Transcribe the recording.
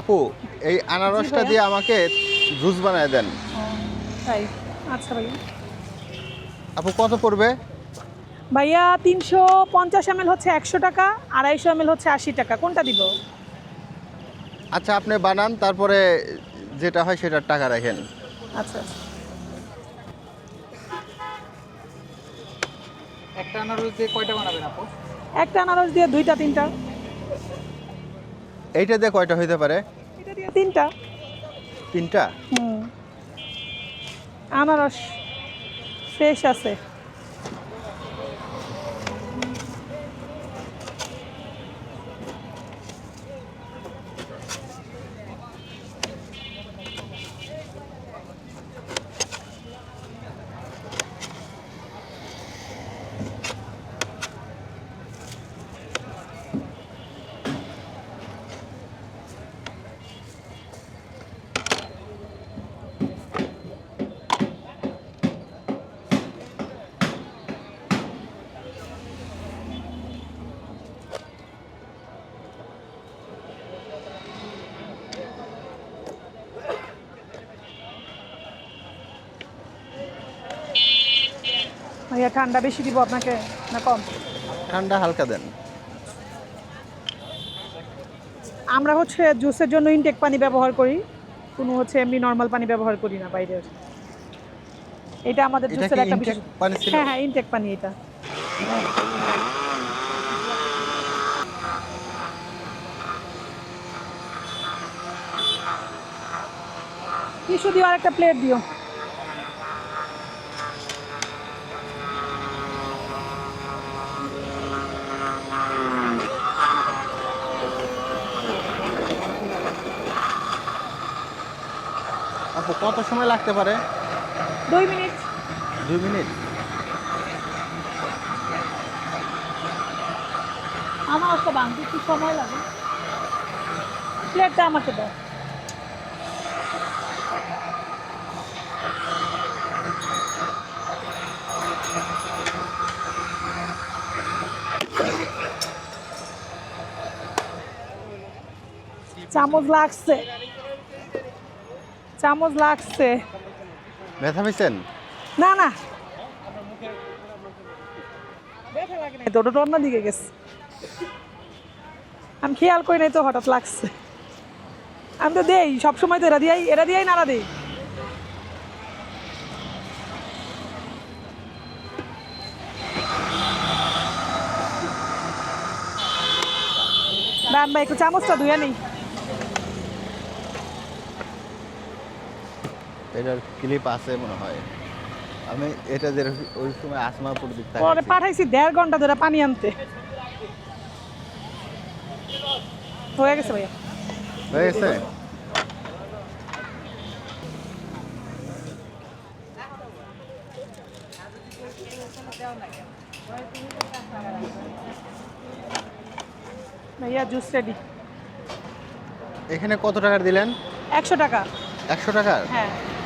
আপু এই আনারসটা দিয়ে আমাকে জুস বানায় দেন। তাই? আচ্ছা ভাইয়া। আপু কত পড়বে? ভাইয়া তিনশো পঞ্চাশ এম হচ্ছে একশো টাকা আড়াইশো এম হচ্ছে আশি টাকা। কোনটা দিব? আচ্ছা আপনি বানান তারপরে যেটা হয় সেটার টাকা রাখেন। আচ্ছা আচ্ছা। একটা আনারস দিয়ে কয়টা বানাবেন আপু? একটা আনারস দিয়ে দুইটা তিনটা। এইটা দিয়ে কয়টা হইতে পারে? এটা দিয়ে তিনটা। তিনটা? হুম। আনারস ফ্রেশ আছে। ভাইয়া ঠান্ডা বেশি দিব আপনাকে না কম? ঠান্ডা হালকা দেন। আমরা হচ্ছে জুসের জন্য ইনটেক পানি ব্যবহার করি কোনো হচ্ছে এমনি নর্মাল পানি ব্যবহার করি না বাইরের। এটা আমাদের জুসের একটা বিশেষ পানি ছিল? হ্যাঁ হ্যাঁ ইনটেক পানি এটা। টিস্যু দিও আর একটা প্লেট দিও। আপু কত সময় লাগতে পারে? দুই মিনিট। দুই মিনিট? আমার একটা বাংতি একটু সময় লাগে। প্লেটটা আমাকে দাও। চামচ লাগছে। চামচ লাগছে। ব্যথা পেয়েছেন না না। তো অন্য দিকে গেছে। আমি খেয়াল করি নাই তো হঠাৎ লাগছে। আমি তো দেই সবসময় তো এরা দিয়াই এরা দিয়াই নাড়া দিই। দান ভাই একটু চামচটা ধুয়ে নেই। এটার ক্লিপ আছে মনে হয়। আমি এটা যে ওই সময় আসমাপুর দিক পরে পাঠাইছি দেড় ঘণ্টা ধরে পানি আনতে। হয়ে গেছে ভাইয়া? হয়ে গেছে? ভাইয়া জুস রেডি এখানে কত টাকার দিলেন? একশো টাকা। একশো টাকার? হ্যাঁ।